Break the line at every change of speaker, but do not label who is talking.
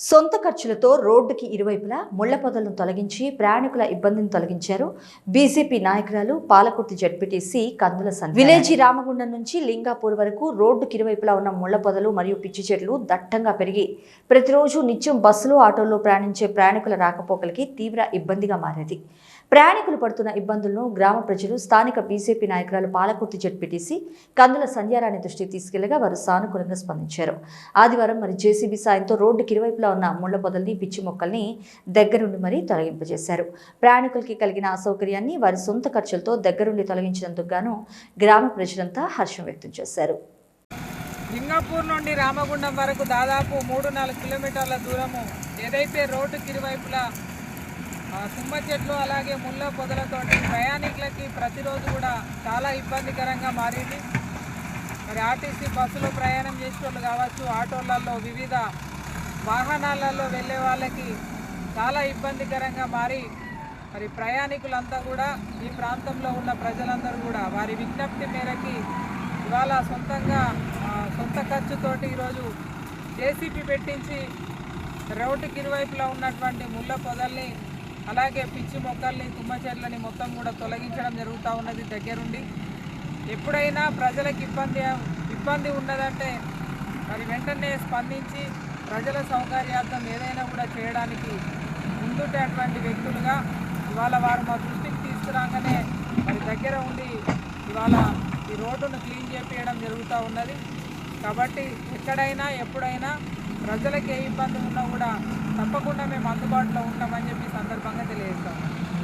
సొంత ఖర్చులతో రోడ్డుకి ఇరువైపులా ముళ్ళ పొదలను తొలగించి ప్రయాణికుల ఇబ్బందిని తొలగించారు బీజేపీ నాయకురాలు పాలకుర్తి జడ్పీటీసీ కందుల సన్ విలేజీ రామగుండం నుంచి లింగాపూర్ వరకు రోడ్డుకి ఇరువైపులా ఉన్న ముళ్ళ పొదలు మరియు పిచ్చి చెట్లు దట్టంగా పెరిగి ప్రతిరోజు నిత్యం బస్సులు ఆటోల్లో ప్రయాణించే ప్రయాణికుల రాకపోకలకి తీవ్ర ఇబ్బందిగా మారేది. ప్రయాణికులు పడుతున్న ఇబ్బందులను గ్రామ ప్రజలు స్థానిక బీజేపీ నాయకురాలు పాలకుర్తి జడ్పీటీసీ కందుల సంధ్యారాణి దృష్టికి తీసుకెళ్ళగా వారు సానుకూలంగా స్పందించారు. ఆదివారం మరి జేసీబీ సాయంతో రోడ్డుకి ఇరువైపులా ఉన్న ముళ్ళ పొదల్ని పిచ్చి మొక్కల్ని దగ్గరుండి మరీ తొలగింపజేశారు. ప్రయాణికులకి కలిగిన అసౌకర్యాన్ని వారి సొంత ఖర్చులతో దగ్గరుండి తొలగించినందుకు గాను గ్రామ ప్రజలంతా హర్షం వ్యక్తం చేశారు.
లింగాపూర్ నుండి రామగుండం వరకు దాదాపు మూడు నాలుగు కిలోమీటర్ల దూరము ఏదైతే రోడ్డుకి ఇరువైపులా తుమ్మ చెట్లు అలాగే ముళ్ళ పొదలతోటి ప్రయాణికులకి ప్రతిరోజు కూడా చాలా ఇబ్బందికరంగా మారింది. మరి ఆర్టీసీ బస్సులో ప్రయాణం చేసే వాళ్ళు కావచ్చు ఆటోలలో వివిధ వాహనాలలో వెళ్ళే వాళ్ళకి చాలా ఇబ్బందికరంగా మారి మరి ప్రయాణికులంతా కూడా ఈ ప్రాంతంలో ఉన్న ప్రజలందరూ కూడా వారి విజ్ఞప్తి మేరకి ఇవాళ సొంతంగా సొంత ఖర్చుతోటి ఈరోజు జేసీపీ పెట్టించి రోడ్డుకి ఇరువైపులా ఉన్నటువంటి ముళ్ళ పొదల్ని అలాగే పిచ్చి మొక్కల్ని తుమ్మ చెట్లని మొత్తం కూడా తొలగించడం జరుగుతూ ఉన్నది దగ్గరుండి. ఎప్పుడైనా ప్రజలకు ఇబ్బంది ఇబ్బంది ఉన్నదంటే మరి వెంటనే స్పందించి ప్రజల సౌకర్యార్థం ఏదైనా కూడా చేయడానికి ముందుండేటువంటి వ్యక్తులుగా ఇవాళ వారు మా దృష్టికి తీసుకురాగానే మరి దగ్గర ఉండి ఇవాళ ఈ రోడ్డును క్లీన్ చేపించడం జరుగుతూ ఉన్నది. కాబట్టి ఎక్కడైనా ఎప్పుడైనా ప్రజలకు ఏ ఇబ్బంది ఉన్నా కూడా తప్పకుండా మేము అందుబాటులో ఉంటామని చెప్పి సందర్భంగా తెలియజేస్తాం.